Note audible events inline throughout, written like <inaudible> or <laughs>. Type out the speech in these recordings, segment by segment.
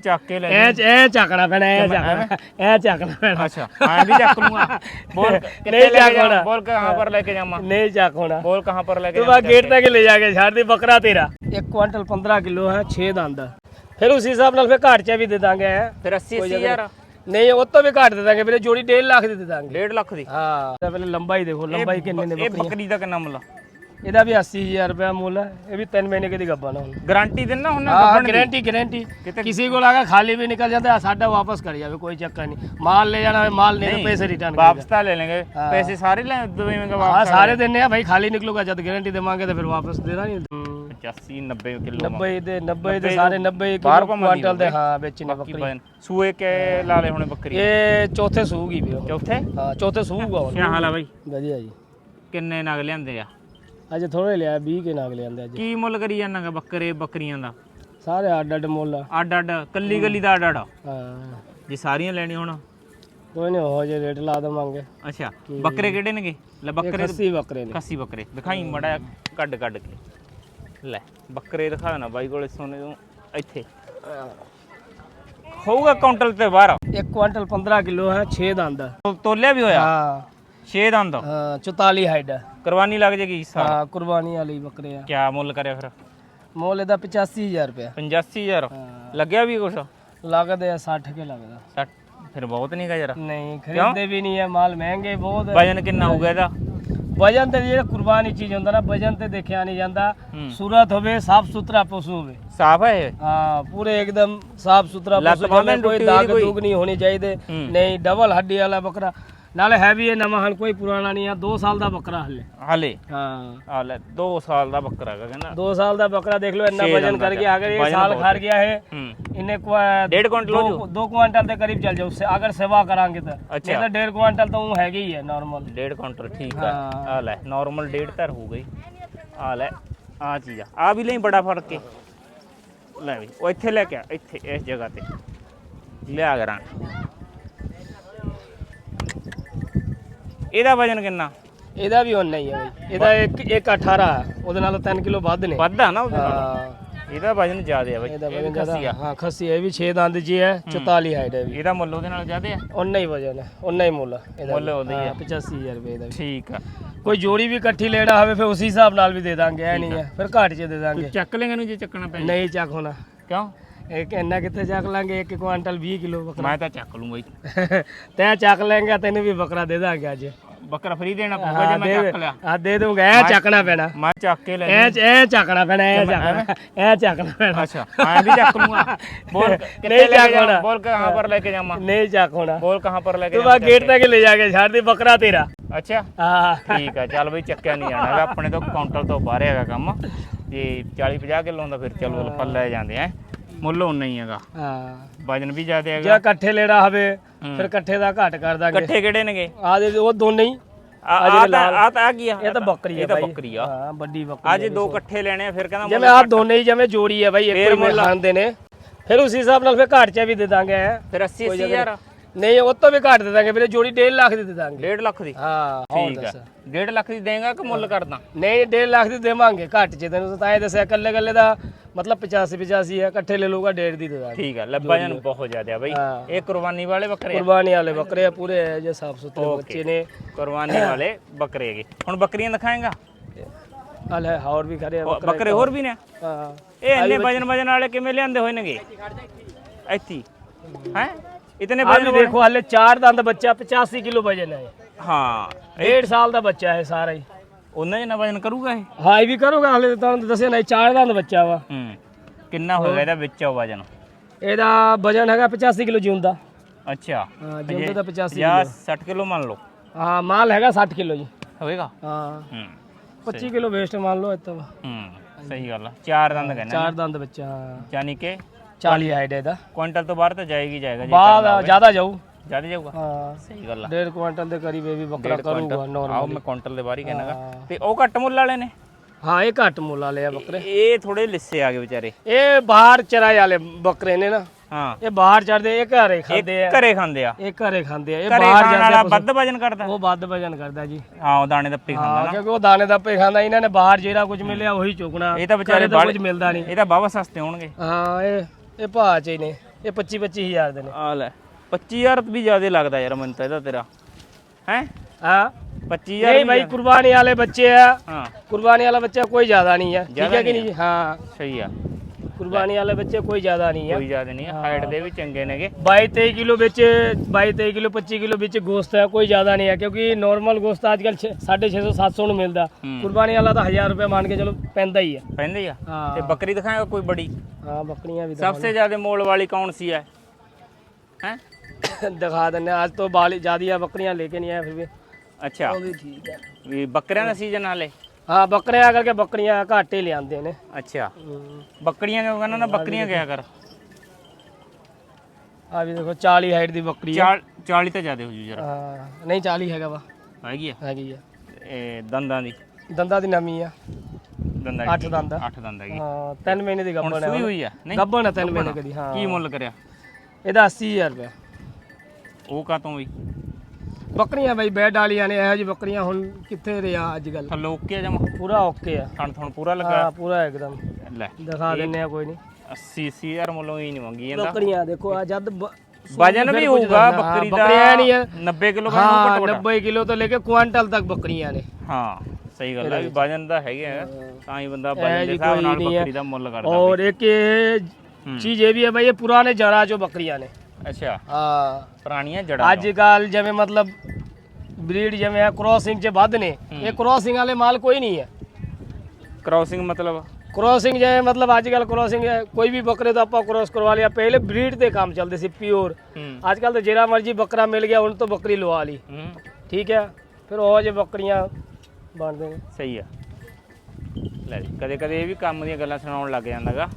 ਚੱਕ ਕੇ ਲੈ ਇਹ ਇਹ ਚੱਕਣਾ ਪੈਣਾ ਇਹ ਚੱਕਣਾ ਇਹ ਚੱਕਣਾ ਪੈਣਾ ਅੱਛਾ ਮੈਂ ਵੀ ਚੱਕ ਲੂੰਗਾ। ਬੋਲ ਕਿੱਥੇ ਲੈ ਕੇ ਜਾਵਾਂ? ਬੋਲ ਕਹਾਂ ਪਰ ਲੈ ਕੇ ਜਾਵਾਂ? ਨਹੀਂ ਚੱਕ ਹੋਣਾ। ਬੋਲ ਕਹਾਂ ਪਰ ਲੈ ਕੇ ਜਾਵਾਂ? ਤੂੰ ਗੇਟ ਤੱਕ ਲੈ ਜਾ ਕੇ ਛੱਡ ਦੇ ਬੱਕਰਾ ਤੇਰਾ। ਇੱਕ ਕੁਇੰਟਲ 15 ਕਿਲੋ ਹੈ 6 ਦੰਦ। ਫਿਰ ਉਸੇ ਹਿਸਾਬ ਨਾਲ ਫਿਰ ਘਾਟ ਚ ਵੀ ਦੇ ਦਾਂਗੇ ਫਿਰ 80 80000 ਨਹੀਂ। ਉਹ ਤੋਂ ਵੀ ਘੱਟ ਦੇ ਦਾਂਗੇ ਵੀਰੇ ਜੋੜੀ 1.5 ਲੱਖ ਦੀ ਦੇ ਦਾਂਗੇ। 1.5 ਲੱਖ ਦੀ? ਹਾਂ। ਪਹਿਲੇ ਲੰਬਾਈ ਦੇਖੋ ਲੰਬਾਈ ਕਿੰਨੇ ਨੇ ਬੱਕਰੀ ਦਾ ਕਿੰਨਾ ਮੁੱਲ ਇਹਦਾ ਵੀ 80000 ਰੁਪਏ ਮੁੱਲ ਹੈ। ਇਹ ਵੀ 3 ਮਹੀਨੇ ਦੀ ਗੱਬਾ ਨਾ ਹੁਣ ਗਾਰੰਟੀ ਦਿੰਨਾ ਹੁਣ ਹਾਂ ਗਾਰੰਟੀ ਗਾਰੰਟੀ ਕਿਸੇ ਕੋਲ ਆਗਾ ਖਾਲੀ ਵੀ ਨਿਕਲ ਜਾਂਦਾ ਸਾਡਾ ਵਾਪਸ ਕਰ ਜਾਵੇ ਕੋਈ ਚੱਕਰ ਨਹੀਂ। ਮਾਲ ਲੈ ਜਾਣਾ ਹੋਵੇ, ਮਾਲ ਨਹੀਂ ਪੈਸੇ ਰਿਟਰਨ ਵਾਪਸ ਤਾਂ ਲੈ ਲੈਣਗੇ। ਪੈਸੇ ਸਾਰੇ ਲੈ ਦੇਵੇਂਗਾ ਹਾਂ ਵਾਪਸ ਸਾਰੇ ਦਿੰਨੇ ਆ ਭਾਈ ਖਾਲੀ ਨਿਕਲੂਗਾ ਜਦ ਗਾਰੰਟੀ ਦੇਵਾਂਗੇ ਤਾਂ ਫਿਰ ਵਾਪਸ ਦੇਣਾ ਨਹੀਂ। 85 90 ਕਿਲੋ 90 ਦੇ 90 ਦੇ ਸਾਰੇ 90 ਕਿਲੋ ਭਾਵੇਂ ਦੇ ਹਾਂ ਵੇਚਣੀ ਬਾਕੀ ਬੱਕਰੀ। ਸੂਏ ਕੇ ਲਾ ਹੁਣ ਬੱਕਰੀ। ਇਹ ਚੌਥੇ ਸੂਗੀ ਵੀ ਚੌਥੇ? ਹਾਂ ਚੌਥੇ ਸੂਗਾ ਹੁਣ ਕੀ ਹਾਲ ਆ ਬਾਈ। ਜੀ। ਕਿੰਨੇ ਨਗ ਲਿਆਂਦੇ ਆ? ਅੱਜ ਥੋੜੇ ਲਿਆ 20 ਕੇ ਨਾਗ ਲਿਆਂਦੇ ਅੱਜ। ਕੀ ਮੁੱਲ ਕਰੀ ਜਾਂਦਾਗਾ ਬੱਕਰੇ ਬੱਕਰੀਆਂ ਦਾ? ਸਾਰੇ ਅੱਡ ਅੱਡ ਮੁੱਲ ਆ। ਅੱਡ ਅੱਡ ਕੱਲੀ ਕੱਲੀ ਦਾ ਅੱਡ ਅੱਡ? ਹਾਂ। ਜੇ ਸਾਰੀਆਂ ਲੈਣੀਆਂ ਹੁਣ? ਕੋਈ ਨਹੀਂ ਹੋ ਜੇ ਰੇਟ ਲਾ ਦੇਵਾਂਗੇ। ਅੱਛਾ ਬੱਕਰੇ ਕਿਹੜੇ ਨੇਗੇ? ਲੈ ਬੱਕਰੇ ਖੱਸੀ ਬੱਕਰੇ ਨੇ। ਕੱਸੀ ਬੱਕਰੇ। ਦਿਖਾਈ ਮੜਾ ਕੱਢ ਕੱਢ ਕੇ। ਲੈ ਬੱਕਰੇ ਦਿਖਾ ਦੇਣਾ ਬਾਈ ਕੋਲੇ ਸੋਨੇ ਤੋਂ ਇੱਥੇ। ਹੋਊਗਾ ਕਾਊਂਟਰ ਤੇ ਬਾਹਰ 1 ਕੁਇੰਟਲ 15 ਕਿਲੋ ਹੈ 6 ਦੰਦ। ਤੋ- ਤੋਲਿਆ ਵੀ ਹੋਇਆ? ਹਾਂ। 6 ਦੰਦ? ਹਾਂ 44 ਹਾਈਟ ਹੈ ਕੁਰਬਾਨੀ ਲੱਗ ਜੇਗੀ ਸਾ ਹਾਂ ਕੁਰਬਾਨੀ ਵਾਲੀ ਬੱਕਰੇ ਆ। ਕਿਆ ਮੁੱਲ ਕਰਿਆ ਫਿਰ? ਮੁੱਲ ਇਹਦਾ 85000 ਰੁਪਏ 85000 ਹਾਂ। ਲੱਗਿਆ ਵੀ ਕੁਛ? ਲੱਗਦੇ ਆ 60 ਕੇ ਲੱਗਦਾ। 60 ਫਿਰ ਬਹੁਤ ਨਹੀਂਗਾ ਯਾਰ। ਨਹੀਂ ਖਰੀਦਦੇ ਵੀ ਨਹੀਂ ਹੈ ਮਾਲ ਮਹਿੰਗੇ ਬਹੁਤ ਵਜਨ ਕਿੰਨਾ ਹੋਊਗਾ ਇਹਦਾ? ਵਜਨ ਤੇ ਜਿਹੜਾ ਕੁਰਬਾਨੀ ਚੀਜ਼ ਹੁੰਦਾ ਨਾ ਵਜਨ ਤੇ ਦੇਖਿਆ ਨਹੀਂ ਜਾਂਦਾ। ਹੂੰ। ਸੂਰਤ ਹੋਵੇ ਸਾਫ਼ ਸੁਥਰਾ ਪਸ਼ੂ ਹੋਵੇ। ਸਾਫ਼ ਹੈ ਇਹ? ਹਾਂ ਪੂਰੇ ਇੱਕਦਮ ਸਾਫ਼ ਸੁਥਰਾ ਲੱਤ ਪਸ਼ੂ ਬਾਂਹ ਜਿਵੇਂ ਵੀ ਕੋਈ ਟੁੱਟੀ ਦਾਗ ਹੋਈ ਦੂਗ ਨਹੀਂ ਹੋਣੇ ਚਾਹੀਦੇ। ਹੂੰ। ਨਹੀਂ ਡਬਲ ਹੱਡੀ ਵਾਲਾ ਬੱਕਰਾ। ਨਾਲ ਹੈ ਵੀ ਇਹ ਨਵਾਂ ਹਨ ਕੋਈ ਪੁਰਾਣਾ ਨਹੀਂ ਆ 2 ਸਾਲ ਦਾ ਬੱਕਰਾ ਹਲੇ। ਹਲੇ? ਹਾਂ। ਹਲੇ 2 ਸਾਲ ਦਾ ਬੱਕਰਾ ਹੈਗਾ ਕਹਿੰਦਾ। 2 ਸਾਲ ਦਾ ਬੱਕਰਾ ਦੇਖ ਲਓ ਇੰਨਾ ਵਜਨ ਕਰ ਗਿਆ ਇਹ ਸਾਲ ਖਰ ਗਿਆ ਹੈ। ਇਨੇ ਕੋ ਕੁਇੰਟਲ ਹੋ ਜੂ ਕੁਇੰਟਲ ਦੇ ਕਰੀਬ ਚੱਲ ਜਾਓ ਉਸसे ਅਗਰ सेवा ਕਰਾਂਗੇ ਤਾਂ। ਨਹੀਂ ਤਾਂ ਕੁਇੰਟਲ ਤਾਂ ਉਹ ਹੈਗੀ ਹੀ ਹੈ ਨਾਰਮਲ 1.5 ਕੁਇੰਟਲ ਠੀਕ ਹੈ। ਆ ਲੈ ਨਾਰਮਲ 1.5 ਤਾਂ ਹੋ ਗਈ। ਆ ਲੈ ਆ ਚੀਜ਼ ਆ। ਵੀ ਲਈ ਬੜਾ ਫ਼ਰਕ ਹੈ। ਲੈ ਵੀ ਉਹ ਇੱਥੇ ਲੈ ਕੇ ਆ ਇੱਥੇ ਇਸ ਜਗ੍ਹਾ ਤੇ। ਲਿਆ ਕਰਾਂ ਇਹਦਾ ਵਜਨ ਕਿੰਨਾ? ਇਹਦਾ ਵੀ ਉਹਨਾਂ ਹੀ ਹੈ ਬਈ। ਇਹਦਾ ਇੱਕ ਇੱਕ 18 ਹੈ ਉਹਦੇ ਨਾਲ 3 ਕਿਲੋ ਵੱਧ ਨੇ। ਵੱਧਾ ਨਾ ਉਹਦੇ ਨਾਲ? ਹਾਂ। ਇਹਦਾ ਵਜਨ ਜ਼ਿਆਦਾ ਆ ਬਈ। ਇਹਦਾ ਵਜਨ ਖੱਸੀ ਜ਼ਿਆਦਾ ਆ। ਹਾਂ ਖੱਸੀ ਹੈ, ਇਹ ਵੀ 6 ਦੰਦ ਜੀ ਹੈ 44 ਹਾਈਟ ਹੈ ਵੀ। ਇਹਦਾ ਮੁੱਲ ਉਹਦੇ ਨਾਲ ਜ਼ਿਆਦਾ ਆ? ਉਹਨਾਂ ਹੀ ਵਜਨ ਹੈ ਉਹਨਾਂ ਹੀ ਮੁੱਲ ਇਹਦਾ ਮੁੱਲ ਉਹਦਾ ਹੀ ਹਾਂ, 85000 ਰੁਪਏ ਦਾ ਵੀ। ਠੀਕ ਆ। ਕੋਈ ਜੋੜੀ ਵੀ ਇਕੱਠੀ ਲੈਣਾ ਹੋਵੇ ਫਿਰ ਉਸੇ ਹਿਸਾਬ ਨਾਲ ਵੀ ਦੇ ਦਾਂਗੇ। ਐ ਨਹੀਂ ਹੈ ਫਿਰ ਘੱਟ ਚ ਦੇ ਦਾਂਗੇ। ਚੱਕ ਲੇਗਾ ਨੂੰ ਜੇ ਚੱਕਣਾ ਪੈ ਨਹੀਂ ਚੱਕ ਹੋਣਾ। ਕਿਉਂ? ਇੱਕ ਇੰਨਾ ਕਿੱਥੇ ਚੱਕ ਲਾਂਗੇ? 1 ਕੁਇੰਟਲ 20 ਕਿਲੋ ਬੱਕਰਾ। ਮੈਂ ਤਾਂ ਚੱਕ ਲੂੰਗਾ ਜੀ। <laughs> ਤੈਂ ਚੱਕ ਲੇਂਗਾ ਤੈਨੂੰ ਵੀ ਬੱਕਰਾ ਦੇ ਦਾਂਗੇ ਅੱਜ। ਬੱਕਰਾ ਫਰੀ ਦੇਣਾ ਪਊਗਾ ਜੇ ਮੈਂ ਚੱਕ ਲਿਆ। ਆ ਦੇ ਦੂੰਗਾ ਇਹ ਚੱਕਣਾ ਪੈਣਾ। ਮੈਂ ਚੱਕ ਕੇ ਲੈ ਇਹ ਇਹ ਚੱਕਣਾ ਪੈਣਾ ਇਹ ਚੱਕਣਾ ਇਹ ਚੱਕਣਾ ਪੈਣਾ। ਅੱਛਾ ਮੈਂ ਵੀ ਚੱਕ ਲੂੰਗਾ ਬੋਲ ਕਿੱਥੇ ਲੈ ਜਾਣਾ ਬੋਲ ਕਹਾਂ ਪਰ ਲੈ ਕੇ ਜਾਵਾਂ? ਨਹੀਂ ਚੱਕ ਹੋਣਾ। ਬੋਲ ਕਹਾਂ ਪਰ ਲੈ ਕੇ ਜਾਵਾਂ ਤੂੰ ਗੇਟ ਤੱਕ ਲੈ ਜਾ ਕੇ ਛੱਡ ਦੇ ਬੱਕਰਾ ਤੇਰਾ। ਅੱਛਾ ਹਾਂ। ਠੀਕ ਆ ਚੱਲ ਬਈ ਚੱਕਿਆ ਨਹੀਂ ਜਾਣਾ ਆਪਣੇ ਤੋਂ ਕਾਊਂਟਰ ਤੋਂ ਬਾਹਰ ਹੈਗਾ ਕੰਮ। ਤੇ 40 50 ਕਿਲੋ ਹੁੰਦਾ ਫਿਰ ਚਲੋ ਪੱਲੇ ਜਾਂਦੇ ਆ। ਮੁੱਲ ਉਨਾ ਹੀ ਹੈਗਾ। ਹਾਂ। ਵਜਨ ਵੀ ਜ਼ਿਆਦਾ ਜੇ ਹੈਗਾ ਇਕੱਠੇ ਲੈਣਾ ਹੋਵੇ। ਫਿਰ ਇਕੱਠੇ ਦਾ ਘੱਟ ਕਰ ਦਾਂਗੇ ਇਕੱਠੇ ਕਿਹੜੇ ਨੇਗੇ? ਆ ਦੇ ਉਹ ਦੋਨੇ ਹੀ। ਆ ਆ ਤਾਂ ਆ ਤਾਂ ਆ ਕੀ ਆ? ਇਹ ਤਾਂ ਬੱਕਰੀ ਹੈ ਇਹ ਤਾਂ ਬਾਈ। ਬੱਕਰੀ ਆ। ਹਾਂ ਵੱਡੀ ਬੱਕਰੀ ਅੱਜ ਦੋ ਇਕੱਠੇ ਲੈਣੇ ਆ ਫਿਰ ਕਹਿੰਦਾ ਜਿਵੇਂ ਆ। ਦੋਨੇ ਹੀ ਜਿਵੇਂ ਜੋੜੀ ਹੈ ਬਾਈ ਇੱਕ ਫੇਰ ਹੀ ਮੁੱਲ ਖਾਂਦੇ ਨੇ ਫਿਰ ਉਸ ਹਿਸਾਬ ਨਾਲ ਫਿਰ ਘੱਟ ਚ ਵੀ ਦੇ ਦਾਂਗੇ। ਫਿਰ 80 80000 ਨਹੀਂ ਉਹ ਤੋਂ ਵੀ ਘੱਟ ਦੇ ਦਾਂਗੇ ਵੀਰੇ ਜੋੜੀ 1.5 ਲੱਖ ਦੀ ਦੇ ਦਾਂਗੇ। 1.5 ਲੱਖ ਦੀ? ਹਾਂ ਹੋਰ ਠੀਕ ਦੱਸ। 1.5 ਲੱਖ ਦੀ ਦੇਂਗਾ ਕਿ ਮੁੱਲ ਕਰਦਾ? ਨਹੀਂ 1.5 ਲੱਖ ਦੀ ਦੇਵਾਂਗੇ ਘੱਟ ਚ ਤੈਨੂੰ ਤਾਂ ਇਹ ਦੱਸਿਆ ਕੱਲੇ ਕੱਲੇ ਦਾ ਮਤਲਬ 85 85 ਹੈ ਇਕੱਠੇ ਲੈ ਲਊਗਾ 1.5 ਦੀ ਦੇ ਦਾਂਗੇ। ਠੀਕ ਆ ਲੱਭਾ ਜਨ ਬਹੁਤ ਜ਼ਿਆਦਾ ਬਈ। ਹਾਂ। ਇਹ ਕੁਰਬਾਨੀ ਵਾਲੇ ਬੱਕਰੇ ਆ। ਕੁਰਬਾਨੀ ਵਾਲੇ ਬੱਕਰੇ ਆ ਪੂਰੇ ਜੇ ਸਾਫ਼ ਸੁਥਰੇ ਬੱਚੇ ਨੇ। ਕੁਰਬਾਨੀ ਵਾਲੇ ਬੱਕਰੇ ਹੈਗੇ। ਹੁਣ ਬੱਕਰੀਆਂ ਦਿਖਾਏਗਾ? ਹਲ ਹੈ ਹੋਰ ਵੀ ਖੜੇ ਆ ਬੱਕਰੇ ਬੱਕਰੇ ਹੋਰ ਵੀ ਨੇ? ਹਾਂ। ਇਹ ਇੰਨੇ ਵਜਨ ਵਜਨ ਵਾਲੇ ਕਿਵੇਂ ਲਿਆਂਦੇ ਹੋਏ ਨੇਗੇ? ਇੱਥੇ ਹੈ? ਵਜਨ ਵੀ ਦੇਖੋ ਹਲੇ ਚਾਰ ਦੰਦ ਬੱਚਾ 85 ਕਿਲੋ ਵਜਨ ਹੈ ਹਾਂ ਡੇਢ ਸਾਲ ਦਾ ਬੱਚਾ ਹੈ ਸਾਰਾ ਹੀ ਉਹਨਾਂ ਜਿੰਨਾ ਵਜਨ ਕਰੂਗਾ ਇਹ ਹਾਂ ਇਹ ਵੀ ਕਰੂਗਾ ਹਲੇ ਤਾਂ ਦੱਸਿਆ ਨਹੀਂ ਚਾਰ ਦੰਦ ਬੱਚਾ ਵਾ ਹੂੰ ਕਿੰਨਾ ਹੋਏਗਾ ਇਹਦਾ ਵਿੱਚ ਵਜਨ ਇਹਦਾ ਵਜਨ ਹੈਗਾ 85 ਕਿਲੋ ਜਿਉਂ ਦਾ ਅੱਛਾ ਹਾਂ ਜਿਉਂ ਦਾ 85 ਜਾਂ 60 ਕਿਲੋ ਮੰਨ ਲਓ ਹਾਂ ਮਾਲ ਹੈਗਾ 60 ਕਿਲੋ ਜੀ ਹੋਏਗਾ ਹਾਂ ਹੂੰ 25 ਕਿਲੋ ਵੇਸਟ ਮੰਨ ਲਓ ਇੱਥੇ ਹੂੰ ਸਹੀ ਗੱਲ ਆ ਚਾਰ ਦੰਦ ਕਹਿੰਦੇ ਚਾਰ ਦੰਦ ਬੱਚਾ। ਯਾਨੀ ਕਿ 40 ਹਾਈਟ ਇਹਦਾ ਕੁਇੰਟਲ ਤੋਂ ਬਾਹਰ ਤਾਂ ਜਾਏਗੀ ਜਾਏਗਾ ਜੀ ਬਾਅਦ ਜ਼ਿਆਦਾ ਜਾਊ। ਜ਼ਿਆਦਾ ਜਾਊਗਾ? ਹਾਂ। ਸਹੀ ਗੱਲ ਆ। ਡੇਢ ਕੁਆਂਟਲ ਦੇ ਕਰੀਬ ਇਹ ਵੀ ਬੱਕਰਾ ਕਰੂਗਾ ਆਓ ਨਾਰਮਲ ਮੈਂ ਕੁਇੰਟਲ ਦੇ ਬਾਹਰ ਹੀ ਕਹਿਣਾਗਾ। ਤੇ ਉਹ ਘੱਟ ਮੁੱਲ ਵਾਲੇ ਨੇ? ਹਾਂ ਇਹ ਘੱਟ ਮੁੱਲ ਵਾਲੇ ਆ ਬੱਕਰੇ ਇਹ ਥੋੜੇ ਲਿੱਸੇ ਆ ਗਏ ਵਿਚਾਰੇ। ਇਹ ਬਾਹਰ ਚਰਾਏ ਵਾਲੇ ਬੱਕਰੇ ਨੇ ਨਾ। ਹਾਂ। ਇਹ ਬਾਹਰ ਚੜਦੇ ਇਹ ਘਰੇ ਖਾਂਦੇ ਆ। ਘਰੇ ਖਾਂਦੇ ਆ। ਇਹ ਘਰੇ ਖਾਂਦੇ ਆ। ਇਹ ਬਾਹਰ ਜਾਂਦੇ ਆ ਵੱਧ ਵਜਨ ਕਰਦਾ। ਉਹ ਵੱਧ ਵਜਨ ਕਰਦਾ ਜੀ। ਹਾਂ ਉਹ ਦਾਣੇ ਦੱਪੇ ਖਾਂਦਾ ਨਾ। ਕਿਉਂਕਿ ਉਹ ਦਾਣੇ ਦਾ ਪੇ ਖਾਂਦਾ। ਇਹਨਾਂ ਨੇ ਬਾਹਰ ਜਿਹੜਾ ਕੁਝ ਮਿਲਿਆ ਉਹੀ ਚੁੱਕਣਾ। ਇਹ ਤਾਂ ਵਿਚਾਰੇ ਕੁਝ ਮਿਲਦਾ ਨਹੀਂ। ਇਹ ਤਾਂ ਬਾਵਾ ਸਸਤੇ ਹੋਣਗੇ। ਹਾਂ ਇਹ ਇਹ ਭਾਅ ਚ ਹੀ ਨੇ। ਇਹ 25 25000 ਦੇ ਨੇ। ਆ ਲੈ 25000 ਵੀ ਜ਼ਿਆਦਾ ਲੱਗਦਾ ਯਾਰ ਮੈਨੂੰ ਤਾਂ ਇਹਦਾ ਤੇਰਾ। ਹੈ? ਹਾਂ। 25000 ਨਹੀਂ ਭਾਈ ਕੁਰਬਾਨੀ ਵਾਲੇ ਬੱਚੇ ਆ। ਹਾਂ। ਕੁਰਬਾਨੀ ਵਾਲਾ ਬੱਚਾ ਕੋਈ ਜ਼ਿਆਦਾ ਨਹੀਂ ਹੈ ਠੀਕ ਹੈ ਕਿ ਨਹੀਂ? ਹਾਂ। ਸਹੀ ਆ। ਕੁਰਬਾਨੀ ਵਾਲੇ ਬੱਚੇ ਕੋਈ ਜ਼ਿਆਦਾ ਨਹੀਂ ਕੋਈ ਜ਼ਿਆਦਾ ਨਹੀਂ ਹਾਈਟ ਦੇ ਵੀ ਚੰਗੇ ਨੇਗੇ। 22 23 ਕਿਲੋ ਵਿੱਚ 22 23 ਕਿਲੋ 25 ਕਿਲੋ ਵਿੱਚ ਗੋਸ਼ਤ ਹੈ ਕੋਈ ਜ਼ਿਆਦਾ ਨਹੀਂ ਹੈ ਕਿਉਂਕਿ ਨਾਰਮਲ ਗੋਸ਼ਤ ਅੱਜ ਕੱਲ 650 700 ਨੂੰ ਮਿਲਦਾ। ਕੁਰਬਾਨੀ ਵਾਲਾ ਤਾਂ 1000 ਰੁਪਏ ਮੰਨ ਕੇ ਚਲੋ ਪੈਂਦਾ ਹੀ ਹੈ ਪੈਂਦੇ ਆ। ਤੇ ਬੱਕਰੀ ਦਿਖਾਏਗਾ ਕੋਈ ਬੜੀ। ਹਾਂ ਬੱਕਰੀਆਂ ਵੀ ਸਭ ਤੋਂ ਜ਼ਿਆਦਾ ਮੋਲ ਵਾਲੀ ਕੌਣ ਸੀ ਹੈ ਹੈ? ਦਿਖਾ- ਦਿਖਾ ਦਿੰਦੇ ਅੱਜ ਤੋਂ ਬਾਲੀ ਜ਼ਿਆਦੀਆਂ ਬੱਕਰੀਆਂ ਲੈ ਕੇ ਨਹੀਂ ਆਇਆ ਫਿਰ ਵੀ। ਅੱਛਾ। ਵੀ ਠੀਕ ਦਾ ਸੀਜ਼ਨ ਹਾਲੇ। ਹਾਂ ਬੱਕਰੀਆਂ ਕਰਕੇ ਬੱਕਰੀਆਂ ਘੱਟ ਹੀ ਲਿਆਂਦੇ ਨੇ। ਅੱਛਾ। ਬੱਕਰੀਆਂ ਕਿਉਂ ਕਹਿੰਦਾ ਨਾ ਬੱਕਰੀਆਂ ਕਿਆ ਕਰ? ਆ ਵੀ ਦੇਖੋ 40 ਹਾਈਟ ਦੀ ਬੱਕਰੀ ਹੈ 40 ਤਾਂ ਜ਼ਿਆਦਾ ਹੋ ਜੂ ਜਰਾ। ਹਾਂ ਨਹੀਂ 40 ਹੈਗਾ ਵਾ। ਹੈਗੀ ਆ? ਹੈਗੀ ਆ। ਇਹ ਦੰਦਾਂ ਦੀ। ਦੰਦਾਂ ਦੀ ਨਵੀਂ ਆ। ਦੰਦਾਂ ਅੱਠ ਦੰਦ ਆ। 8 ਦੰਦ ਹੈਗੀ। ਹਾਂ 3 ਮਹੀਨੇ ਦੀ ਗੱਭਣ ਸੂਈ ਹੋਈ ਆ? ਨਹੀਂ? ਗੱਭਣ ਹੈ 3 ਮਹੀਨੇ ਕਦੀ ਹਾਂ। ਕੀ ਮੁੱਲ ਕਰਿਆ? ਇਹਦਾ 80000 ਰੁਪਏ ਉਹ ਕਾ ਤੋਂ ਵੀ ਬੱਕਰੀਆਂ ਬਾਈ ਬੈਡ ਵਾਲੀਆਂ ਨੇ ਇਹੋ ਜਿਹੀ ਬੱਕਰੀਆਂ ਹੁਣ ਕਿੱਥੇ ਰਿਆ ਅੱਜ ਕੱਲ ਥੱਲੇ ਓਕੇ ਆ ਜਮਾ? ਪੂਰਾ ਓਕੇ ਆ। ਥਣ ਥਣ ਪੂਰਾ ਹਾਂ ਪੂਰਾ ਇੱਕਦਮ। ਲੈ ਦਿਖਾ ਦਿੰਨੇ ਆ ਕੋਈ ਨਹੀਂ 80000 ਮੁੱਲੋਂ ਹੀ ਨਹੀਂ ਮੰਗੀ ਜਾਂਦਾ। ਬੱਕਰੀਆਂ ਦੇਖੋ ਆ ਜਦ ਵਜਨ ਵੀ ਹੋਊਗਾ ਬੱਕਰੀ ਦਾ ਬੱਕਰੀਆਂ ਨਹੀਂ ਆ। 90 ਕਿਲੋ ਦਾ ਹਾਂ 90 ਕਿਲੋ ਤੋਂ ਲੈ ਕੇ ਕੁਆਂਟਲ ਤੱਕ ਬੱਕਰੀਆਂ ਨੇ। ਹਾਂ ਸਹੀ ਗੱਲ ਹੈ ਵਜਨ ਦਾ ਹੈਗਾ ਹੈ, ਤਾਂ ਹੀ ਬੰਦਾ ਵਜਨ ਦੇ ਹਿਸਾਬ ਨਾਲ ਬੱਕਰੀ ਦਾ ਮੁੱਲ ਕਰਦਾ ਔਰ ਇੱਕ ਇਹ ਚੀਜ਼ ਇਹ ਵੀ ਹੈ ਭਾਈ ਇਹ ਪੁਰਾਣੇ ਜੜਾਂ ਚੋਂ ਬੱਕਰੀਆਂ ਨੇ। ਅੱਛਾ। ਹਾਂ। ਪੁਰਾਣੀਆਂ ਜੜਾਂ ਅੱਜ ਕੱਲ ਜਿਵੇਂ ਮਤਲਬ ਬਰੀਡ ਜਿਵੇਂ ਆ ਕ੍ਰੋਸਿੰਗ 'ਚ ਵੱਧ ਨੇ। ਇਹ ਕ੍ਰੋਸਿੰਗ ਵਾਲੇ ਮਾਲ ਕੋਈ ਨਹੀਂ ਹੈ। ਕ੍ਰਾਸਿੰਗ ਮਤਲਬ? ਕ੍ਰੋਸਿੰਗ ਜਿਵੇਂ ਮਤਲਬ ਅੱਜ ਕੱਲ ਕ੍ਰੋਸਿੰਗ ਕੋਈ ਵੀ ਬੱਕਰੇ ਤੋਂ ਆਪਾਂ ਕ੍ਰੋਸ ਕਰਵਾ ਲਿਆ। ਪਹਿਲੇ ਬਰੀਡ ਤੇ ਕੰਮ ਚੱਲਦੇ ਸੀ ਪਿਓਰ ਅੱਜ ਕੱਲ ਤਾਂ ਜਿਹੜਾ ਮਰਜ਼ੀ ਬੱਕਰਾ ਮਿਲ ਗਿਆ ਹੁਣ ਤੋਂ ਬੱਕਰੀ ਲਵਾ ਲਈ। ਠੀਕ ਹੈ? ਫਿਰ ਉਹ ਜੇ ਬੱਕਰੀਆਂ ਬਣਦੇ ਨੇ। ਸਹੀ ਆ। ਲੈ ਜੀ ਕਦੇ ਕਦੇ ਇਹ ਵੀ ਕੰਮ ਦੀਆਂ ਗੱਲਾਂ ਸੁਣਾਉਣ ਲੱਗ ਜਾਂਦਾਗਾ।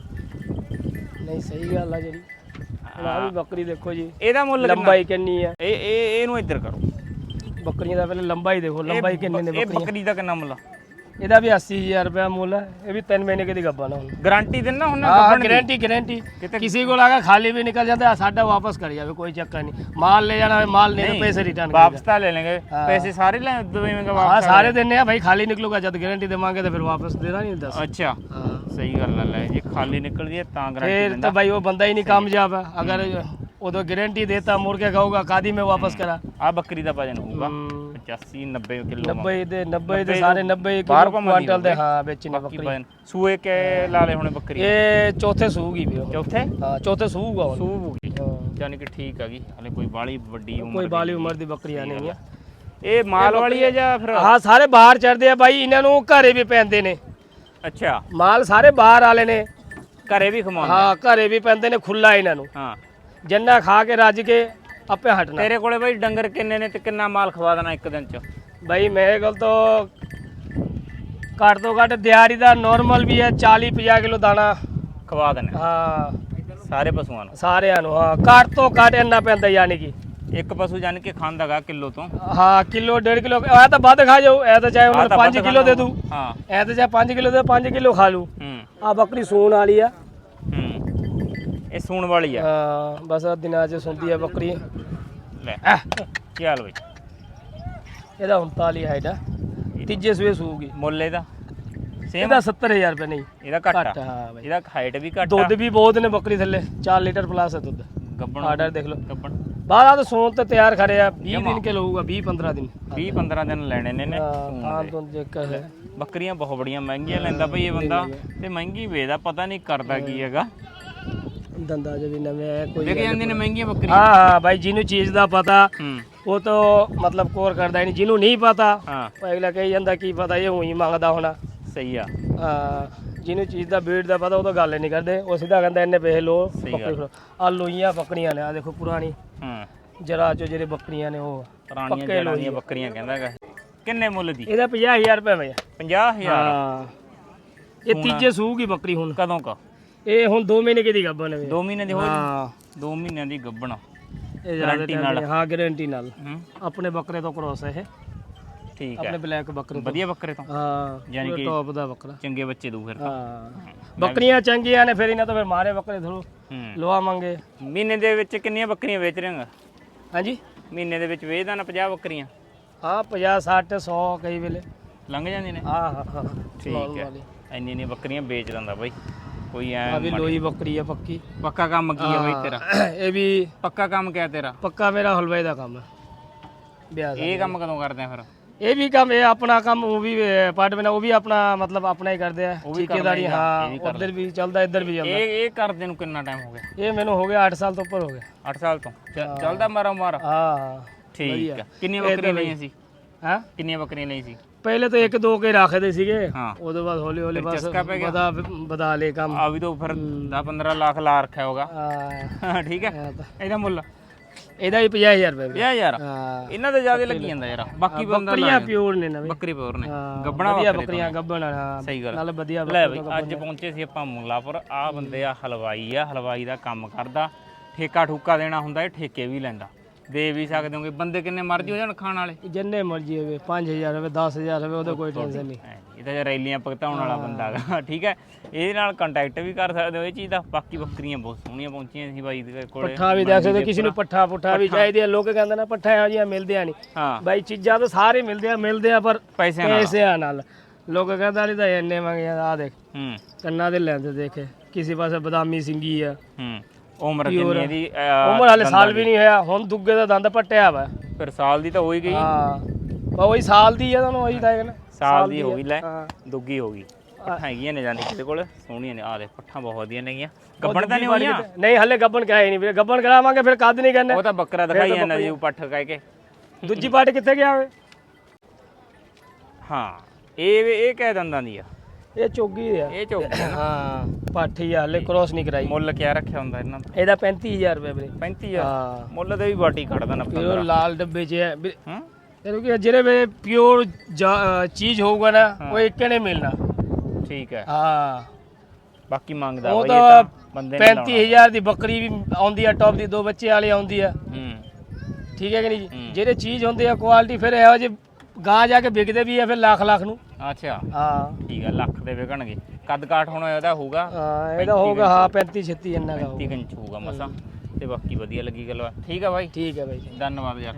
ਨਹੀਂ ਸਹੀ ਗੱਲ ਆ ਜਿਹੜੀ। ਆ ਵੀ ਬੱਕਰੀ ਦੇਖੋ ਜੀ ਇਹਦਾ ਮੁੱਲ ਕਿੰਨਾ? ਲੰਬਾਈ ਕਿੰਨੀ ਹੈ ਇਹ ਇਹ ਇਹਨੂੰ ਇੱਧਰ ਕਰੋ। ਬੱਕਰੀਆਂ ਦਾ ਪਹਿਲਾਂ ਲੰਬਾਈ ਦੇਖੋ ਲੰਬਾਈ ਕਿੰਨੇ ਨੇ ਬੱਕਰੀ ਦਾ ਕਿੰਨਾ ਮੁੱਲ ਇਹਦਾ ਵੀ 80000 ਰੁਪਏ ਮੁੱਲ ਹੈ ਇਹ ਵੀ 3 ਮਹੀਨੇ ਦੀ ਗੱਬਾ ਨਾ ਹੁਣ। ਗਾਰੰਟੀ ਦਿੰਨਾ ਹੁਣ ਹਾਂ ਗੱਬਣ ਗਾਰੰਟੀ ਗਾਰੰਟੀ ਕਿਸੇ ਕੋਲ ਆਗਾ ਖਾਲੀ ਵੀ ਨਿਕਲ ਜਾਂਦਾ ਸਾਡਾ ਵਾਪਸ ਕਰ ਜਾਵੇ ਕੋਈ ਚੱਕਰ ਨਹੀਂ। ਮਾਲ ਲੈ ਜਾਣਾ ਮਾਲ ਨਹੀਂ ਤਾਂ ਪੈਸੇ ਰਿਟਰਨ ਵਾਪਸ ਤਾਂ ਲੈ ਲੈਣਗੇ। ਪੈਸੇ ਸਾਰੇ ਲੈ ਦੇਵੇਂਗਾ ਹਾਂ ਵਾਪਸ ਸਾਰੇ ਦਿੰਨੇ ਆ ਭਾਈ ਖਾਲੀ ਨਿਕਲੂਗਾ ਜਦ ਗਾਰੰਟੀ ਦੇਵਾਂਗੇ ਤਾਂ ਫਿਰ ਵਾਪਸ ਦੇਣਾ ਨਹੀਂ ਦੱਸ ਅੱਛਾ। ਹਾਂ। ਸਹੀ ਗੱਲ ਆ ਲੈ ਜੇ ਖਾਲੀ ਨਿਕਲਦੀ ਹੈ ਤਾਂ ਗਾਰੰਟੀ ਫਿਰ ਤਾਂ ਭਾਈ ਉਹ ਬੰਦਾ ਹੀ ਨਹੀਂ ਕਾਮਯਾਬ ਹੈ ਅਗਰ ਉਦੋਂ ਗਾਰੰਟੀ ਦੇਤਾ ਮੁੜ ਕੇ ਕਹੂਗਾ ਕਾਦੀ ਮੈਂ ਵਾਪਸ ਕਰਾ? ਆ ਬੱਕਰੀ ਦਾ ਵਜਨ ਹੋਊਗਾ 85 90 ਕਿਲੋ 90 ਦੇ 90 ਦੇ ਸਾਰੇ 90 ਬਾਹਰ ਦੇ ਹਾਂ ਵੇਚਣੀ ਬਾਕੀ ਬੱਕਰੀ। ਸੂਏ ਕੇ ਲਾਲੇ ਹੁਣ ਬੱਕਰੀ? ਇਹ ਚੌਥੇ ਸੂਗੀ ਵੀ ਚੌਥੇ? ਹਾਂ ਚੌਥੇ ਸੂਗਾ ਉਹ। ਯਾਨੀ ਕਿ ਠੀਕ ਹੈਗੀ ਹਲੇ ਕੋਈ ਬਾਲੀ ਵੱਡੀ ਉਮਰ ਕੋਈ ਬਾਲੀ ਉਮਰ ਦੀ ਬੱਕਰੀਆਂ ਨਹੀਂ ਆ ਇਹ ਮਾਲ ਵਾਲੀ ਹੈ ਜਾਂ ਫਿਰ ਹਾਂ ਸਾਰੇ ਬਾਹਰ ਚੜਦੇ ਆ ਬਾਈ ਇਹਨਾਂ ਨੂੰ ਘਰੇ ਵੀ ਪੈਂਦੇ ਨੇ। ਅੱਛਾ। ਮਾਲ ਸਾਰੇ ਬਾਹਰ ਵਾਲੇ ਨੇ। ਘਰੇ ਵੀ ਖਮਾਉਂਦੇ ਹਾਂ ਘਰੇ ਵੀ ਪੈਂਦੇ ਨੇ ਖੁੱਲਾ ਇਹਨਾਂ ਨੂੰ। ਹਾਂ। ਜੰਨਾ ਖਾ ਕੇ ਰੱਜ ਕੇ ਆਪੇ ਹਟਣਾ। ਤੇਰੇ ਕੋਲੇ ਬਈ ਡੰਗਰ ਕਿੰਨੇ ਨੇ ਤੇ ਕਿੰਨਾ ਮਾਲ ਖਵਾ ਦੇਣਾ ਇੱਕ ਦਿਨ ਚ? ਬਾਈ ਮੇਰੇ ਕੋਲ ਤੋਂ ਘੱਟ ਤੋਂ ਘੱਟ ਦਿਹਾੜੀ ਦਾ ਨਾਰਮਲ ਵੀ ਹੈ 40 50 ਕਿਲੋ ਦਾਣਾ। ਖਵਾ ਦੇਣਾ। ਹਾਂ। ਸਾਰੇ ਪਸ਼ੂਆਂ ਨੂੰ? ਸਾਰਿਆਂ ਨੂੰ ਹਾਂ। ਘੱਟ ਤੋਂ ਘੱਟ ਇੰਨਾ ਪੈਂਦਾ ਯਾਨੀ ਕਿ। ਇੱਕ ਪਸ਼ੂ ਜਾਨ ਕੇ ਖਾਂਦਾਗਾ ਕਿਲੋ ਤੋਂ? ਹਾਂ ਕਿਲੋ ਡੇਢ ਕਿਲੋ। ਇਹ ਤਾਂ ਵੱਧ ਖਾ ਜਾਓ ਇਹ ਤਾਂ ਚਾਹੇ ਉਹਨਾਂ ਤਾਂ 5 ਵੱਧ ਕਿਲੋ ਦੇ ਦੂ ਹਾਂ। ਇਹ ਤਾਂ ਚਾਹੇ 5 ਕਿਲੋ ਦੇ 5 ਕਿਲੋ ਖਾ ਲੂ ਹੂੰ। ਆ ਬੱਕਰੀ ਸੂਣ ਵਾਲੀ ਆ। ਇਹ ਸੂਣ ਵਾਲੀ ਆ। ਹਾਂ ਬਸ ਆ ਦਿਨਾਂ 'ਚ ਸੁਣਦੀ ਆ ਬੱਕਰੀ। ਲੈ ਚੱਲ ਬਈ? ਇਹਦਾ 39 ਹਾਈਟ ਆ ਤੀਜੇ ਸੂਏ ਸੂਗੀ ਮੁੱਲ ਇਹਦਾ? ਸੇਮ ਇਹਦਾ 70000 ਰੁਪਏ ਨਹੀਂ। ਇਹਦਾ ਘੱਟ ਘੱਟ ਆ ਹਾਂ ਬਾਈ। ਇਹਦਾ ਹਾਈਟ ਵੀ ਘੱਟ ਆ। ਦੁੱਧ ਵੀ ਬਹੁਤ ਨੇ ਬੱਕਰੀ ਥੱਲੇ। 4 ਲੀਟਰ ਪਲੱਸ ਹੈ ਦੁੱਧ। ਗੱਬਣ ਆਰਡਰ ਦੇਖ ਲਓ। ਗੱਬਣ। ਬਾਅਦ ਆ ਤਾਂ ਸੂਣ ਤੇ ਤਿਆਰ ਖੜੇ ਆ। 20 ਦਿਨ ਕੇ ਲਊਗਾ 20 15 ਦਿਨ। 20 15 ਦਿਨ ਲੈਣੇ ਨੇ ਨੇ ਹਾਂ ਸੂਣ ਹਾਂ ਦੇ। ਤੋਂ ਹੈ। ਬੱਕਰੀਆਂ ਬਹੁਤ ਬੜੀਆਂ ਮਹਿੰਗੀਆਂ ਲੈਂਦਾ ਭਈ ਇਹ ਬੰਦਾ। ਤੇ ਮਹਿੰਗੀ ਵੇਚਦਾ ਪਤਾ ਨਹੀਂ ਕਰਦਾ ਕੀ ਹੈਗਾ। ਦੰਦਾ ਜੇ ਵੀ ਨਵੇਂ ਆਇਆ ਕੋਈ ਵਿਕ ਜਾਂਦੀਆਂ ਨੇ ਮਹਿੰਗੀਆਂ ਬੱਕਰੀਆਂ। ਹਾਂ ਹਾਂ ਭਾਈ ਜਿਹਨੂੰ ਚੀਜ਼ ਦਾ ਪਤਾ ਉਹ ਤਾਂ ਮਤਲਬ ਕੋਰ ਕਰਦਾ ਨਹੀਂ ਜਿਹਨੂੰ ਨਹੀਂ ਪਤਾ ਹਾਂ। ਅਗਲਾ ਕਹੀ ਜਾਂਦਾ ਕੀ ਪਤਾ ਇਹ ਉਹੀ ਮੰਗਦਾ ਹੋਣਾ। ਸਹੀ ਆ। ਹਾਂ ਜਿਹਨੂੰ ਚੀਜ਼ ਦਾ ਬੀਟ ਦਾ ਪਤਾ ਉਹ ਤਾਂ ਗੱਲ ਹੀ ਨਹੀਂ ਕਰਦੇ। ਉਹ ਸਿੱਧਾ ਕਹਿੰਦਾ ਇੰਨੇ ਪੈਸੇ ਲੋ ਆ ਲੋਈਆਂ ਬੱਕਰੀਆਂ ਨੇ ਆ ਦੇਖੋ ਪੁਰਾਣੀ। ਹੂੰ। ਜਰਾ ਚੋ ਜਿਹੜੇ ਬੱਕਰੀਆਂ ਨੇ ਉਹ ਪੁਰਾਣੀਆਂ ਲੋਈ। ਬੱਕਰੀਆਂ ਕਹਿੰਦਾ ਹੈਗਾ ਕਿੰਨੇ ਮੁੱਲ ਦੀ? ਇਹਦਾ 50000 ਰੁਪਏ ਭਈਆ 50000 ਹਾਂ। ਇਹ ਤੀਜੇ ਸੂਗੀ ਬੱਕਰੀ ਹੁਣ? ਕਦੋਂ ਕਾ? ਇਹ ਹੁਣ 2 ਮਹੀਨੇ ਦੀ ਗੱਬਨ ਹੈ 2 ਮਹੀਨੇ ਦੀ ਹੋ ਹਾਂ। 2 ਮਹੀਨਿਆਂ ਦੀ ਗੱਬਣ ਇਹ time ਨਾਲ। ਹਾਂ ਗਾਰੰਟੀ ਨਾਲ। ਆਪਣੇ ਬੱਕਰੇ ਤੋਂ ਕ੍ਰੋਸ ਹੈ ਇਹ। ਠੀਕ ਆਪਣੇ ਹੈ। ਬਲੈਕ ਬੱਕਰੇ ਤੋਂ। ਵਧੀਆ ਬੱਕਰੇ ਤੋਂ? ਹਾਂ ਯਾਨੀ ਕਿ- ਟੌਪ ਦਾ ਬੱਕਰਾ। ਚੰਗੇ ਬੱਚੇ ਦੂ ਫਿਰ ਹਾਂ। ਬੱਕਰੀਆਂ ਚੰਗੀਆਂ ਨੇ ਫਿਰ ਇਹਨਾਂ ਤੋਂ ਫਿਰ ਮਾਰੇ ਬੱਕਰੇ ਥੋੜੋ ਹੂੰ। ਲਵਾਵਾਂਗੇ। ਮਹੀਨੇ ਦੇ ਵਿੱਚ ਕਿੰਨੀਆਂ ਬੱਕਰੀਆਂ ਵੇਚ ਰਹੇਗਾ ਹਾਂਜੀ? ਮਹੀਨੇ ਦੇ ਵਿੱਚ ਵੇਚਦਾ ਨਾ 50 ਬੱਕਰੀਆਂ? ਹਾਂ 50 60 100 ਕਈ ਵੇਲੇ। ਲੰਘ ਜਾਂਦੀਆਂ ਨੇ? ਹਾਂ ਹਾਂ ਠੀਕ ਹੈ। ਇੰਨੀ ਇੰਨੀ ਬੱਕਰੀਆਂ ਵੇਚ ਦਿੰਦਾ ਬਾਈ। ਕੋਈ ਐ ਆ ਵੀ ਲੋਈ ਬੱਕਰੀ ਆ ਪੱਕੀ। ਪੱਕਾ ਕੰਮ ਕੀ ਹੈ ਬਈ ਤੇਰਾ? ਇਹ ਵੀ ਪੱਕਾ ਕੰਮ ਕਿਆ ਤੇਰਾ? ਪੱਕਾ ਮੇਰਾ ਹਲਵਾਈ ਦਾ ਕੰਮ ਹੈ। ਵਿਆਹ ਦਾ। ਇਹ ਕੰਮ ਕਦੋਂ ਕਰਦੇ ਆ ਫਿਰ? ਇਹ ਵੀ ਕੰਮ ਇਹ ਆਪਣਾ ਕੰਮ ਉਹ ਵੀ ਪਾਰਟ ਬਣਾ ਉਹ ਵੀ ਆਪਣਾ ਮਤਲਬ ਆਪਣਾ ਹੀ ਕਰਦੇ ਆ। ਉਹ ਵੀ ਕਰਨਾ ਠੇਕੇਦਾਰੀ ਹੀ ਆ, ਇਹ ਵੀ। ਉਧਰ ਵੀ ਚੱਲਦਾ ਇੱਧਰ ਵੀ ਚੱਲਦਾ। ਇਹ ਇਹ ਕਰਦੇ ਨੂੰ ਕਿੰਨਾ ਟਾਈਮ ਹੋ ਗਿਆ? ਇਹ ਮੈਨੂੰ ਹੋ ਗਿਆ 8 ਸਾਲ ਤੋਂ ਉੱਪਰ ਹੋ ਗਿਆ। 8 ਸਾਲ ਤੋਂ? ਚ- ਚੱਲਦਾ ਮਾਰਾ ਮਾਰਾ ਹਾਂ। ਹਾਂ ਠੀਕ ਆ। ਕਿੰਨੀਆਂ ਬੱਕਰੀਆਂ ਲਈਆਂ ਸੀ? ਹਾਂ? ਕਿੰਨੀਆਂ ਬੱਕਰੀਆਂ ਲਈ ਸੀ? ਪਹਿਲੇ ਤਾਂ ਇੱਕ ਦੋ ਕੇ ਰੱਖਦੇ ਸੀਗੇ ਹਾਂ। ਉਹਦੇ ਬਾਅਦ ਹੌਲੀ ਹੌਲੀ ਬਸ ਚਸਕਾ ਪੈ ਗਿਆ? ਆ ਵੀ ਤਾਂ ਫਿਰ 10 15 ਲੱਖ ਲਾ ਰੱਖਿਆ ਹੋਗਾ ਆ, ਠੀਕ ਹੈ। ਇਹ ਤਾਂ- ਇਹਦਾ ਮੁੱਲ? ਇਹਦਾ ਵੀ 50000 ਰੁਪਏ। ਵੀ। ਯਾ ਯਾਰ ਹਾਂ। ਇਹਨਾਂ ਦੇ ਜ਼ਿਆਦਾ ਲੱਗੀ ਜਾਂਦਾ ਯਾਰ। ਬਾਕੀ ਬੰਦਾ ਬੱਕਰੀਆਂ ਪਿਓਰ ਨੇ ਨਵੇਂ। ਬੱਕਰੀ ਪਿਓਰ ਨੇ। ਹਾਂ, ਗੱਬਣਾ ਵਧੀਆ ਬੱਕਰੀ ਬੱਕਰੀਆਂ ਗੱਬਣ ਹਾਂ। ਸਹੀ ਗੱਲ। ਨਾਲ ਵਧੀਆ ਲੈ ਬਈ ਅੱਜ ਪਹੁੰਚੇ ਸੀ ਆਪਾਂ ਮੁੱਲਾਪੁਰ। ਆ ਬੰਦੇ ਆ ਹਲਵਾਈ ਆ। ਹਲਵਾਈ ਦਾ ਕੰਮ ਕਰਦਾ। ਠੇਕਾ ਠੂਕਾ ਦੇਣਾ ਹੁੰਦਾ ਇਹ ਠੇਕੇ ਵੀ ਲੈਂਦਾ। ਦੇ ਵੀ ਸਕਦੇ ਹੋਗੇ। ਬੰਦੇ ਕਿੰਨੇ ਮਰਜ਼ੀ ਹੋ ਜਾਣ ਖਾਣ ਵਾਲੇ? ਜਿੰਨੇ ਮਰਜ਼ੀ ਹੋਵੇ 5000 ਹੋਵੇ 10000 ਹੋਵੇ ਉਹਦਾ ਕੋਈ ਟੈਨਸ਼ਨ ਨਹੀਂ। ਇਹ ਤਾਂ ਜੇ ਰੈਲੀਆਂ ਭਗਤਾਉਣ ਵਾਲਾ ਬੰਦਾ ਗਾ ਠੀਕ ਹੈ। ਇਹਦੇ ਨਾਲ ਕੰਟੈਕਟ ਵੀ ਕਰ ਸਕਦੇ ਹੋ ਇਹ ਚੀਜ਼ ਦਾ। ਬਾਕੀ ਬੱਕਰੀਆਂ ਬਹੁਤ ਸੋਹਣੀਆਂ ਪਹੁੰਚੀਆਂ ਸੀ ਬਾਈ ਦੇ ਕੋਲੇ। ਪੱਠਾ ਵੀ ਦੇਖ ਸਕਦੇ ਕਿਸੇ ਨੂੰ ਪੱਠਾ ਪੁੱਠਾ ਵੀ ਚਾਹੀਦੇ ਆ। ਲੋਕ ਕਹਿੰਦੇ ਨੇ ਪੱਠਾ ਇਹੋ ਜਿਹੀਆਂ ਮਿਲਦੇ ਆ ਨਹੀਂ। ਹਾਂ। ਬਾਈ ਚੀਜ਼ਾਂ ਤਾਂ ਸਾਰੇ ਮਿਲਦੇ ਆ ਮਿਲਦੇ ਆ ਪਰ ਪੈਸੇ ਨਾਲ। ਪੈਸਿਆਂ ਨਾਲ। ਲੋਕ ਕਹਿੰਦਾ ਨਹੀਂ ਤਾਂ ਇੰਨੇ ਮੰਗੇ ਆ ਦੇਖ। ਹੂੰ। ਕੰਨਾਂ ਦੇ ਲੈਂਦੇ ਦੇਖੇ। ਕਿਸੇ ਪਾਸੇ ਬਦਾਮੀ ਸਿੰਗੀ ਆ। ਹੂੰ। ਉਮਰ ਕਿੰਨੀ ਹੈ ਅਹ, ਉਮਰ ਹਾਲੇ ਸਾਲ ਵੀ ਨਹੀਂ ਹੋਇਆ ਹੁਣ ਦੁੱਗੇ ਦਾ ਦੰਦ ਪੱਟਿਆ ਵਾ। ਫਿਰ ਸਾਲ ਦੀ ਤਾਂ ਹੋ ਹੀ ਗਈ। ਹਾਂ। ਬਾ ਉਹੀ ਸਾਲ ਦੀ ਆ ਤੁਹਾਨੂੰ ਉਹੀ ਤਾਂ ਕਹਿੰਦਾ ਸਾਲ ਦੀ ਹੋ ਗਈ ਲੈ ਹਾਂ। ਦੁੱਗੀ ਹੋ ਗਈ। ਪੱਠਾਂ ਹੈਗੀਆਂ ਨੇ ਜਾਂਦੀ ਕਿਤੇ ਕੋਲ ਸੋਹਣੀਆਂ ਨੇ। ਆ ਦੇ ਪੱਠਾਂ ਬਹੁਤ ਵਧੀਆ ਨੇਗੀਆਂ ਗੱਬਣ ਤਾਂ ਨਹੀਂ ਹੋਈਆਂ ਨਹੀਂ ਹਲੇ ਗੱਬਣ ਕਰਾਏ ਨਹੀਂ ਵੀਰੇ। ਗੱਬਣ ਕਰਾਵਾਂਗੇ ਫਿਰ ਕੱਦ ਨਹੀਂ ਕਰਨੇ ਉਹ ਤਾਂ ਬੱਕਰਾ ਦਿਖਾਈ ਜਾਂਦਾ ਜੀ ਉਹ ਪੱਠ ਕਹਿ ਕੇ। ਦੂਜੀ ਪਾਰਟੀ ਕਿੱਥੇ ਗਿਆ ਵੇ? ਹਾਂ। ਇਹ ਇਹ ਕਹਿ ਦੰਦਾਂ ਦੀ ਆ। ਇਹ ਚੋਗੀ ਆ। ਇਹ ਚੁੱਕ ਹਾਂ। ਪਾਠੀ ਆ ਹਲੇ ਕ੍ਰੋਸ ਨਹੀਂ ਕਰਾਈ। ਮੁੱਲ ਕਿਆ ਰੱਖਿਆ ਹੁੰਦਾ ਇਹਨਾਂ ਦਾ? ਇਹਦਾ 35000 ਰੁਪਏ ਵੀਰੇ। 35000 ਹਾਂ। ਮੁੱਲ ਤੇ ਵੀ ਬਾਟੀ ਕੱਢਦਾ ਨਾ ਉਹ ਲਾਲ ਡੱਬੇ 'ਚ ਹੈ। ਵੀਰੇ, ਹਾਂ? ਕਿਉਂਕਿ ਜਿਹੜੇ ਵੇ ਪਿਓਰ ਚੀਜ਼ ਹੋਊਗਾ ਨਾ ਉਹ ਇੱਕ ਨੇ ਮਿਲਣਾ। ਠੀਕ ਹੈ। ਹਾਂ। ਬਾਕੀ ਮੰਗਦਾ ਉਹ ਬਈ ਇਹ ਤਾਂ ਤਾਂ ਬੰਦੇ ਨੇ ਲਾਉਣਾ। 35000 ਦੀ ਬੱਕਰੀ ਵੀ ਆਉਂਦੀ ਆ ਟੌਪ ਦੀ ਦੋ ਬੱਚੇ ਵਾਲੀ ਆਉਂਦੀ ਆ। ਹੂੰ। ਠੀਕ ਹੈ ਕਿ ਨਹੀਂ ਜੀ? ਹੂੰ। ਜਿਹੜੇ ਚੀਜ਼ ਹੁੰਦੇ ਆ ਕੁਆਲਿਟੀ ਫਿਰ ਇਹੋ ਜਿਹੇ ਗਾਂ ਜਾ ਕੇ ਵਿਕਦੇ ਵੀ ਆ ਫਿਰ ਲੱਖ ਲੱਖ ਨੂੰ। ਅੱਛਾ। ਹਾਂ। ਠੀਕ ਹੈ ਲੱਖ ਦੇ ਵਿਕਣਗੇ। ਕੱਦ ਕਾਠ ਹੁਣ ਇਹਦਾ ਹੋਊਗਾ? ਹਾਂ ਇਹਦਾ ਹੋਊਗਾ ਹਾਂ 35 36 ਇੰਨਾ ਦਾ 30 ਇੰਚ ਹੋਊਗਾ ਮਸਾ। ਤੇ ਬਾਕੀ ਵਧੀਆ ਲੱਗੀ ਗੱਲ ਠੀਕ ਆ ਬਾਈ ਠੀਕ ਹੈ ਬਾਈ ਧੰਨਵਾਦ ਯਾਰ।